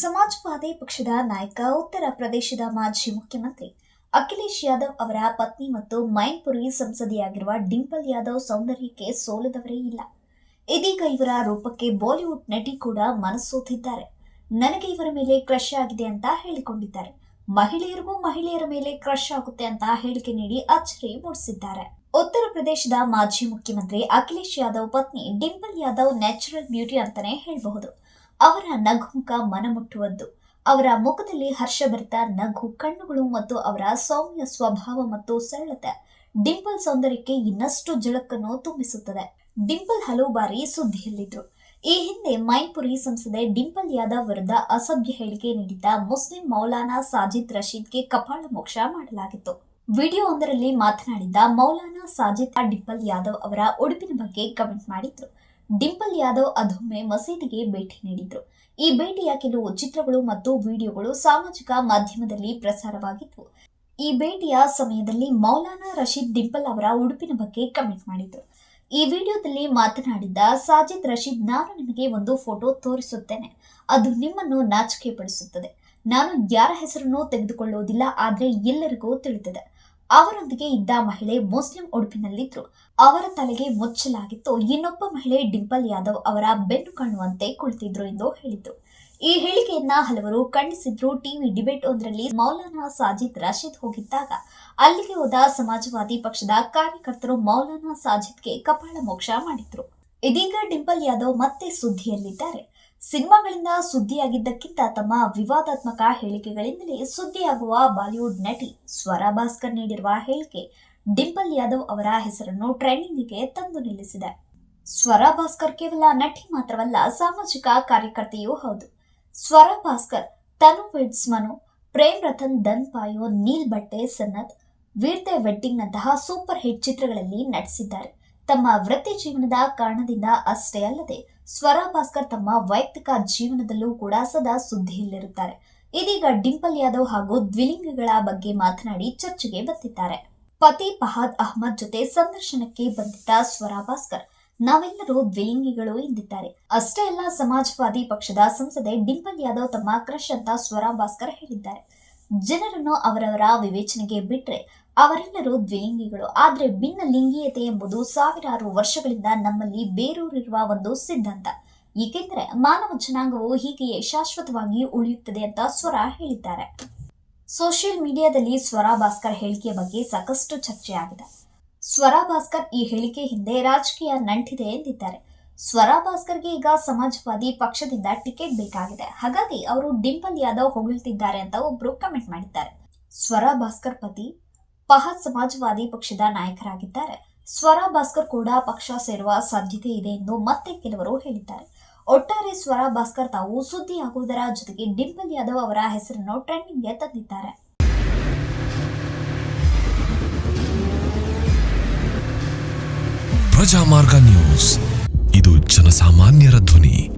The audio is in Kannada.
ಸಮಾಜವಾದಿ ಪಕ್ಷದ ನಾಯಕ, ಉತ್ತರ ಪ್ರದೇಶದ ಮಾಜಿ ಮುಖ್ಯಮಂತ್ರಿ ಅಖಿಲೇಶ್ ಯಾದವ್ ಅವರ ಪತ್ನಿ ಮತ್ತು ಮೈನ್ಪುರಿ ಸಂಸದೆಯಾಗಿರುವ ಡಿಂಪಲ್ ಯಾದವ್ ಸೌಂದರ್ಯಕ್ಕೆ ಸೋಲದವರೇ ಇಲ್ಲ. ಇದೀಗ ಇವರ ರೂಪಕ್ಕೆ ಬಾಲಿವುಡ್ ನಟಿ ಕೂಡ ಮನಸ್ಸೋತಿದ್ದಾರೆ ನನಗೆ ಇವರ ಮೇಲೆ ಕ್ರಶ್ ಆಗಿದೆ ಅಂತ ಹೇಳಿಕೊಂಡಿದ್ದಾರೆ. ಮಹಿಳೆಯರಿಗೂ ಮಹಿಳೆಯರ ಮೇಲೆ ಕ್ರಶ್ ಆಗುತ್ತೆ ಅಂತ ಹೇಳಿಕೆ ನೀಡಿ ಅಚ್ಚರಿ ಮೂಡಿಸಿದ್ದಾರೆ. ಉತ್ತರ ಪ್ರದೇಶದ ಮಾಜಿ ಮುಖ್ಯಮಂತ್ರಿ ಅಖಿಲೇಶ್ ಯಾದವ್ ಪತ್ನಿ ಡಿಂಪಲ್ ಯಾದವ್ ನ್ಯಾಚುರಲ್ ಬ್ಯೂಟಿ ಅಂತಾನೆ ಹೇಳಬಹುದು. ಅವರ ನಗುಮುಖ ಮನಮುಟ್ಟುವದ್ದು ಅವರ ಮುಖದಲ್ಲಿ ಹರ್ಷಭರಿತ ನಗು, ಕಣ್ಣುಗಳು ಮತ್ತು ಅವರ ಸೌಮ್ಯ ಸ್ವಭಾವ ಮತ್ತು ಸರಳತೆ ಡಿಂಪಲ್ ಸೌಂದರ್ಯಕ್ಕೆ ಇನ್ನಷ್ಟು ಜಳಕನ್ನು ತುಂಬಿಸುತ್ತದೆ. ಡಿಂಪಲ್ ಹಲವು ಬಾರಿ ಸುದ್ದಿಯಲ್ಲಿದ್ರು. ಈ ಹಿಂದೆ ಮೈನ್ಪುರಿ ಸಂಸದೆ ಡಿಂಪಲ್ ಯಾದವ್ ವಿರುದ್ಧ ಅಸಭ್ಯ ಹೇಳಿಕೆ ನೀಡಿದ್ದ ಮುಸ್ಲಿಂ ಮೌಲಾನಾ ಸಾಜಿದ್ ರಶೀದ್ಗೆ ಕಪಾಳ ಮೋಕ್ಷ ಮಾಡಲಾಗಿತ್ತು. ವಿಡಿಯೋ ಒಂದರಲ್ಲಿ ಮಾತನಾಡಿದ್ದ ಮೌಲಾನಾ ಸಾಜಿದ್, ಡಿಂಪಲ್ ಯಾದವ್ ಅವರ ಉಡುಪಿನ ಬಗ್ಗೆ ಕಮೆಂಟ್ ಮಾಡಿದ್ರು. ಡಿಂಪಲ್ ಯಾದವ್ ಅದೊಮ್ಮೆ ಮಸೀದಿಗೆ ಭೇಟಿ ನೀಡಿದ್ರು. ಈ ಭೇಟಿಯ ಕೆಲವು ಚಿತ್ರಗಳು ಮತ್ತು ವಿಡಿಯೋಗಳು ಸಾಮಾಜಿಕ ಮಾಧ್ಯಮದಲ್ಲಿ ಪ್ರಸಾರವಾಗಿತ್ತು ಈ ಭೇಟಿಯ ಸಮಯದಲ್ಲಿ ಮೌಲಾನಾ ರಶೀದ್ ಡಿಂಪಲ್ ಅವರ ಉಡುಪಿನ ಬಗ್ಗೆ ಕಮೆಂಟ್ ಮಾಡಿದ್ರು. ಈ ವಿಡಿಯೋದಲ್ಲಿ ಮಾತನಾಡಿದ್ದ ಸಾಜಿದ್ ರಶೀದ್, ನಾನು ನಿಮಗೆ ಒಂದು ಫೋಟೋ ತೋರಿಸುತ್ತೇನೆ. ಅದು ನಿಮ್ಮನ್ನು ನಾಚಿಕೆ ಪಡಿಸುತ್ತದೆ ನಾನು ಯಾರ ಹೆಸರನ್ನು ತೆಗೆದುಕೊಳ್ಳುವುದಿಲ್ಲ ಆದರೆ ಎಲ್ಲರಿಗೂ ತಿಳಿದಿದೆ. ಅವರೊಂದಿಗೆ ಇದ್ದ ಮಹಿಳೆ ಮುಸ್ಲಿಂ ಉಡುಪಿನಲ್ಲಿದ್ರು ಅವರ ತಲೆಗೆ ಮುಚ್ಚಲಾಗಿತ್ತು. ಇನ್ನೊಬ್ಬ ಮಹಿಳೆ ಡಿಂಪಲ್ ಯಾದವ್ ಅವರ ಬೆನ್ನು ಕಾಣುವಂತೆ ಕುಳಿತಿದ್ರು ಎಂದು ಹೇಳಿದ್ರು ಈ ಹೇಳಿಕೆಯನ್ನ ಹಲವರು ಖಂಡಿಸಿದ್ರು. ಟಿವಿ ಡಿಬೇಟ್ ಒಂದರಲ್ಲಿ ಮೌಲಾನಾ ಸಾಜಿದ್ ರಶೀದ್ ಹೋಗಿದ್ದಾಗ ಅಲ್ಲಿಗೆ ಹೋದ ಸಮಾಜವಾದಿ ಪಕ್ಷದ ಕಾರ್ಯಕರ್ತರು ಮೌಲಾನಾ ಸಾಜಿದ್ಗೆ ಕಪಾಳ ಮೋಕ್ಷ ಮಾಡಿದ್ರು. ಇದೀಗ ಡಿಂಪಲ್ ಯಾದವ್ ಮತ್ತೆ ಸುದ್ದಿಯಲ್ಲಿದ್ದಾರೆ. ಸಿನಿಮಾಗಳಿಂದ ಸುದ್ದಿಯಾಗಿದ್ದಕ್ಕಿಂತ ತಮ್ಮ ವಿವಾದಾತ್ಮಕ ಹೇಳಿಕೆಗಳಿಂದಲೇ ಸುದ್ದಿಯಾಗುವ ಬಾಲಿವುಡ್ ನಟಿ ಸ್ವರ ಭಾಸ್ಕರ್ ನೀಡಿರುವ ಹೇಳಿಕೆ ಡಿಂಪಲ್ ಯಾದವ್ ಅವರ ಹೆಸರನ್ನು ಟ್ರೆಂಡಿಂಗ್ಗೆ ತಂದು ನಿಲ್ಲಿಸಿದೆ. ಸ್ವರ ಭಾಸ್ಕರ್ ಕೇವಲ ನಟಿ ಮಾತ್ರವಲ್ಲ, ಸಾಮಾಜಿಕ ಕಾರ್ಯಕರ್ತೆಯೂ ಹೌದು. ಸ್ವರ ಭಾಸ್ಕರ್, ತನು ವೆಡ್ಸ್ ಮನು, ಪ್ರೇಮ್ ರತನ್ ದನ್ ಪಾಯೋ, ನೀಲ್ ಬಟ್ಟೆ ಸನ್ನತ್ ವೀರ್ತೆ ವೆಡ್ಡಿಂಗ್ ನಂತಹ ಸೂಪರ್ ಹಿಟ್ ಚಿತ್ರಗಳಲ್ಲಿ ನಟಿಸಿದ್ದಾರೆ. ತಮ್ಮ ವೃತ್ತಿ ಜೀವನದ ಕಾರಣದಿಂದ ಅಷ್ಟೇ ಅಲ್ಲದೆ ಸ್ವರ ಭಾಸ್ಕರ್ ತಮ್ಮ ವೈಯಕ್ತಿಕ ಜೀವನದಲ್ಲೂ ಕೂಡ ಸದಾ ಸುದ್ದಿಯಲ್ಲಿರುತ್ತಾರೆ. ಇದೀಗ ಡಿಂಪಲ್ ಯಾದವ್ ಹಾಗೂ ದ್ವಿಲಿಂಗಗಳ ಬಗ್ಗೆ ಮಾತನಾಡಿ ಚರ್ಚೆಗೆ ಬಂದಿದ್ದಾರೆ. ಪತಿ ಫಹಾದ್ ಅಹ್ಮದ್ ಜೊತೆ ಸಂದರ್ಶನಕ್ಕೆ ಬಂದಿದ್ದ ಸ್ವರ ಭಾಸ್ಕರ್, ನಾವೆಲ್ಲರೂ ದ್ವಿಲಿಂಗಿಗಳು ಎಂದಿದ್ದಾರೆ. ಅಷ್ಟೇ ಅಲ್ಲ, ಸಮಾಜವಾದಿ ಪಕ್ಷದ ಸಂಸದೆ ಡಿಂಪಲ್ ಯಾದವ್ ತಮ್ಮ ಕ್ರಶ್ ಅಂತ ಸ್ವರ ಭಾಸ್ಕರ್ ಹೇಳಿದ್ದಾರೆ. ಜನರನ್ನು ಅವರವರ ವಿವೇಚನೆಗೆ ಬಿಟ್ರೆ ಅವರೆಲ್ಲರೂ ದ್ವಿಲಿಂಗಿಗಳು. ಆದರೆ ಭಿನ್ನ ಲಿಂಗೀಯತೆ ಎಂಬುದು ಸಾವಿರಾರು ವರ್ಷಗಳಿಂದ ನಮ್ಮಲ್ಲಿ ಬೇರೂರಿರುವ ಒಂದು ಸಿದ್ಧಾಂತ. ಏಕೆಂದರೆ ಮಾನವ ಜನಾಂಗವು ಹೀಗೆಯೇ ಶಾಶ್ವತವಾಗಿ ಉಳಿಯುತ್ತದೆ ಅಂತ ಸ್ವರ ಹೇಳಿದ್ದಾರೆ. ಸೋಷಿಯಲ್ ಮೀಡಿಯಾದಲ್ಲಿ ಸ್ವರ ಭಾಸ್ಕರ್ ಹೇಳಿಕೆಯ ಬಗ್ಗೆ ಸಾಕಷ್ಟು ಚರ್ಚೆಯಾಗಿದೆ ಸ್ವರ ಭಾಸ್ಕರ್ ಈ ಹೇಳಿಕೆ ಹಿಂದೆ ರಾಜಕೀಯ ನಂಟಿದೆ ಎಂದಿದ್ದಾರೆ. ಸ್ವರ ಭಾಸ್ಕರ್ಗೆ ಈಗ ಸಮಾಜವಾದಿ ಪಕ್ಷದಿಂದ ಟಿಕೆಟ್ ಬೇಕಾಗಿದೆ. ಹಾಗಾಗಿ ಅವರು ಡಿಂಪಲ್ ಯಾದವ್ ಹೊಗಳ್ತಿದ್ದಾರೆ ಅಂತ ಒಬ್ರು ಕಮೆಂಟ್ ಮಾಡಿದ್ದಾರೆ. ಸ್ವರ ಭಾಸ್ಕರ್ ಪತಿ ಫಹದ್ ಸಮಾಜವಾದಿ ಪಕ್ಷದ ನಾಯಕರಾಗಿದ್ದಾರೆ. ಸ್ವರ ಭಾಸ್ಕರ್ ಕೂಡ ಪಕ್ಷ ಸೇರುವ ಸಾಧ್ಯತೆ ಇದೆ ಎಂದು ಮತ್ತೆ ಕೆಲವರು ಹೇಳಿದ್ದಾರೆ. ಒಟ್ಟಾರೆ ಸ್ವರ ಭಾಸ್ಕರ್ ತಾವು ಸುದ್ದಿಯಾಗುವುದರ ಜೊತೆಗೆ ಡಿಂಪಲ್ ಯಾದವ್ ಅವರ ಹೆಸರನ್ನು ಟ್ರೆಂಡಿಂಗ್ಗೆ ತಂದಿದ್ದಾರೆ. ಪ್ರಜಾಮಾರ್ಗ ನ್ಯೂಸ್. ಇದು ಜನಸಾಮಾನ್ಯರ ಧ್ವನಿ.